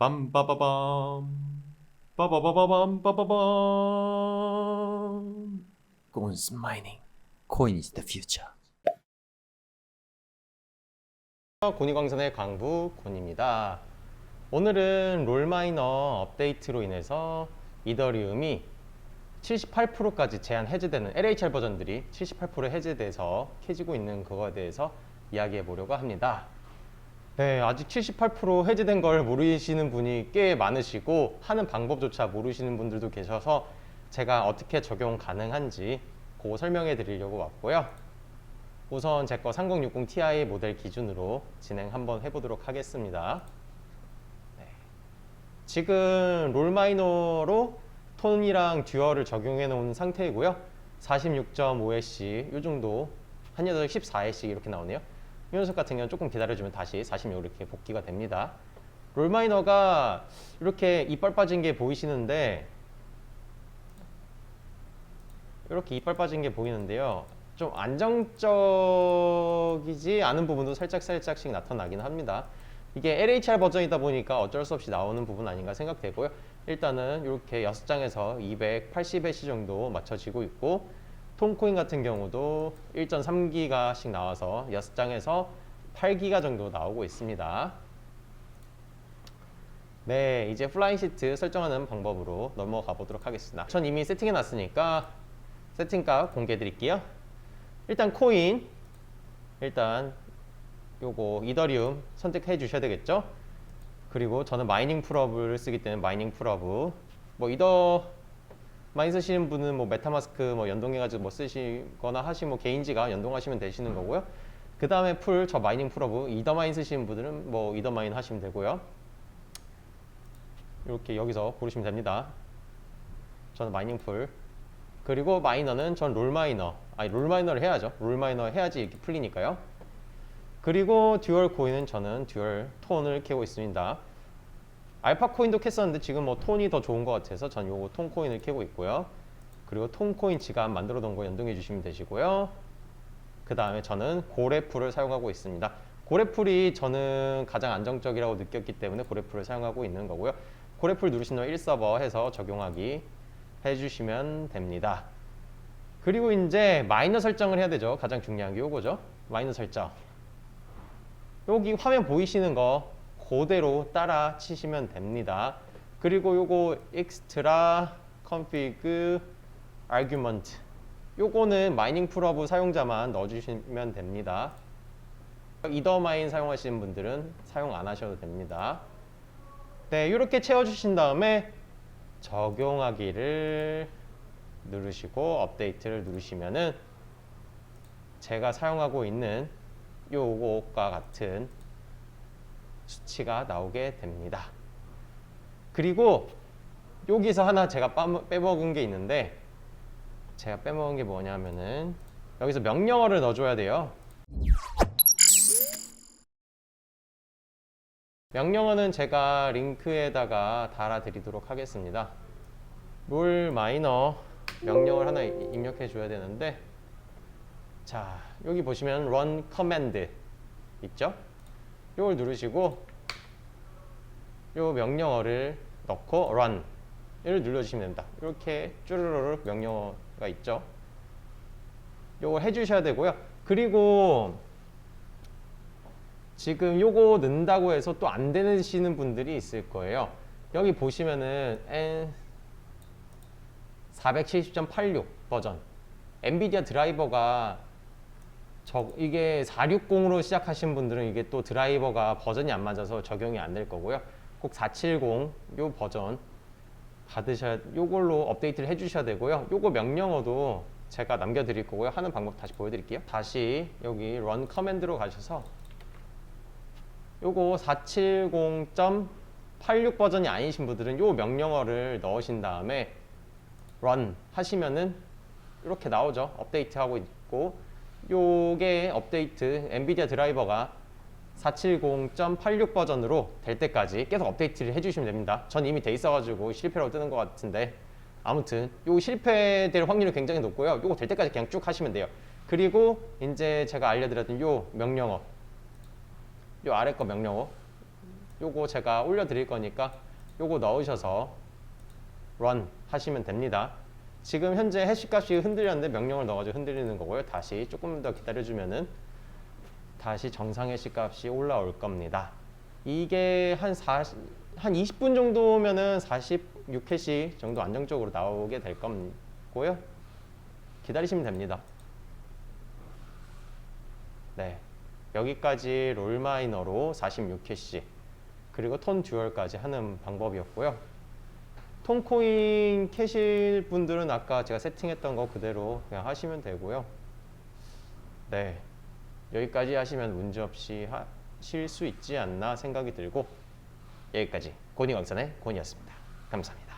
빰빠바밤 빠바바바밤 빠바밤 Goons mining. Coin is the future. 고니광선의 광부 곤입니다. 오늘은 롤마이너 업데이트로 인해서 이더리움이 78%까지 제한 해제되는 LHR 버전들이 78% 해제돼서 캐지고 있는 그거에 대해서 이야기해 보려고 합니다. 네, 아직 78% 해제된 걸 모르시는 분이 꽤 많으시고 하는 방법조차 모르시는 분들도 계셔서 제가 어떻게 적용 가능한지 그거 설명해 드리려고 왔고요. 우선 제 거 3060 Ti 모델 기준으로 진행 한번 해보도록 하겠습니다. 네. 지금 롤 마이너로 톤이랑 듀얼을 적용해 놓은 상태이고요. 46.5Hz 이 정도 한 녀석 14Hz 이렇게 나오네요. 이 녀석 같은 경우는 조금 기다려주면 다시 46 이렇게 복귀가 됩니다. 롤마이너가 이렇게 이빨 빠진 게 보이시는데 이렇게 이빨 빠진 게 보이는데요. 좀 안정적이지 않은 부분도 살짝 살짝씩 나타나긴 합니다. 이게 LHR 버전이다 보니까 어쩔 수 없이 나오는 부분 아닌가 생각되고요. 일단은 이렇게 6장에서 280Hz 정도 맞춰지고 있고 톤코인 같은 경우도 1.3기가씩 나와서 6장에서 8기가 정도 나오고 있습니다. 네, 이제 플라잉 시트 설정하는 방법으로 넘어가 보도록 하겠습니다. 전 이미 세팅해 놨으니까 세팅값 공개해 드릴게요. 일단 코인 일단 요거 이더리움 선택해 주셔야 되겠죠 그리고 저는 마이닝 풀업을 쓰기 때문에 마이닝 풀업 뭐 이더 많이 쓰시는 분은 뭐 메타마스크 뭐 연동해 가지고 뭐 쓰시거나 하시면 뭐 개인지가 연동하시면 되시는 거고요. 그 다음에 풀 저 마이닝 풀업 이더마인 쓰시는 분들은 뭐 이더마인 하시면 되고요. 이렇게 여기서 고르시면 됩니다. 저는 마이닝 풀. 그리고 마이너는 전 롤 마이너. 아니 롤 마이너를 해야죠. 롤 마이너 해야지 이렇게 풀리니까요. 그리고 듀얼 코인은 저는 듀얼 톤을 캐고 있습니다 알파 코인도 캤었는데 지금 뭐 톤이 더 좋은 것 같아서 전 요거 톤 코인을 캐고 있고요 그리고 톤 코인 지갑 만들어 놓은 거 연동해 주시면 되시고요 그 다음에 저는 고래풀을 사용하고 있습니다 고래풀이 저는 가장 안정적이라고 느꼈기 때문에 고래풀을 사용하고 있는 거고요 고래풀 누르신 후 1서버 해서 적용하기 해주시면 됩니다. 그리고 이제 마이너 설정을 해야 되죠. 가장 중요한 게 요거죠. 마이너 설정. 여기 화면 보이시는 거 그대로 따라 치시면 됩니다. 그리고 요거 extra config argument 요거는 마이닝 풀업브 사용자만 넣어주시면 됩니다. 이더마인 사용하시는 분들은 사용 안 하셔도 됩니다. 네, 이렇게 채워주신 다음에 적용하기를 누르시고 업데이트를 누르시면은 제가 사용하고 있는 요것과 같은 수치가 나오게 됩니다. 그리고 여기서 하나 제가 빼먹은 게 있는데 제가 빼먹은 게 뭐냐면은 여기서 명령어를 넣어줘야 돼요. 명령어는 제가 링크에다가 달아드리도록 하겠습니다. 롤 마이너 명령을 하나 이- 입력해 줘야 되는데 자 여기 보시면 run command 있죠? 이걸 누르시고 요 명령어를 넣고 run 을 눌러주시면 됩니다. 이렇게 쭈르르르 명령어가 있죠. 요걸 해주셔야 되고요. 그리고 지금 요거 넣는다고 해서 또 안 되시는 분들이 있을 거예요. 여기 보시면은 N 470.86 버전 엔비디아 드라이버가 저 이게 460으로 시작하신 분들은 이게 또 드라이버가 버전이 안 맞아서 적용이 안 될 거고요. 꼭 470 요 버전 받으셔야 요걸로 업데이트를 해 주셔야 되고요. 요거 명령어도 제가 남겨 드릴 거고요. 하는 방법 다시 보여 드릴게요. 다시 여기 run 커맨드로 가셔서 요거 470.86 버전이 아니신 분들은 요 명령어를 넣으신 다음에 run 하시면은 이렇게 나오죠. 업데이트 하고 있고 요게 업데이트 엔비디아 드라이버가 470.86 버전으로 될 때까지 계속 업데이트를 해주시면 됩니다. 전 이미 돼 있어가지고 실패로 뜨는 것 같은데 아무튼 요 실패될 확률이 굉장히 높고요. 요거 될 때까지 그냥 쭉 하시면 돼요. 그리고 이제 제가 알려드렸던 요 명령어 요 아래 거 명령어 요거 제가 올려드릴 거니까 요거 넣으셔서 run 하시면 됩니다. 지금 현재 해시값이 흔들렸는데 명령을 넣어가지고 흔들리는 거고요. 다시 조금 더 기다려주면은 다시 정상 해시값이 올라올 겁니다. 이게 한 40, 한 20분 정도면은 46해시 정도 안정적으로 나오게 될 거고요. 기다리시면 됩니다. 네. 여기까지 롤 마이너로 46캐시 그리고 톤 듀얼까지 하는 방법이었고요. 톤코인 캐실 분들은 아까 제가 세팅했던 거 그대로 그냥 하시면 되고요. 네. 여기까지 하시면 문제 없이 하실 수 있지 않나 생각이 들고 여기까지 고니 강산의 고니였습니다. 감사합니다.